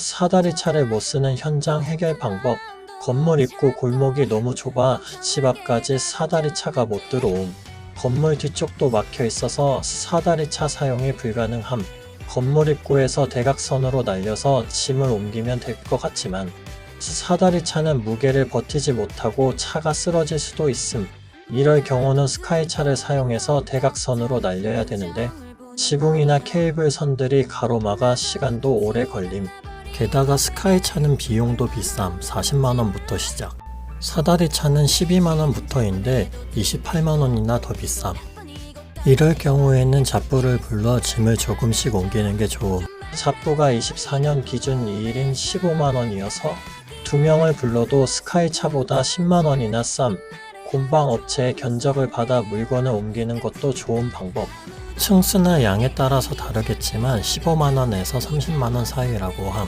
사다리 차를 못 쓰는 현장 해결 방법. 건물 입구 골목이 너무 좁아 집 앞까지 사다리 차가 못 들어옴. 건물 뒤쪽도 막혀 있어서 사다리 차 사용이 불가능함. 건물 입구에서 대각선으로 날려서 짐을 옮기면 될 것 같지만 사다리 차는 무게를 버티지 못하고 차가 쓰러질 수도 있음. 이럴 경우는 스카이차를 사용해서 대각선으로 날려야 되는데 지붕이나 케이블 선들이 가로막아 시간도 오래 걸림. 게다가 스카이 차는 비용도 비쌈 40만원부터 시작. 사다리 차는 12만원부터인데 28만원이나 더 비쌈. 이럴 경우에는 잡부를 불러 짐을 조금씩 옮기는 게 좋음. 잡부가 24년 기준 1인 15만원이어서 두 명을 불러도 스카이차보다 10만원이나 쌈. 곤방 업체의 견적을 받아 물건을 옮기는 것도 좋은 방법. 층수나 양에 따라서 다르겠지만 15만원에서 30만원 사이라고 함.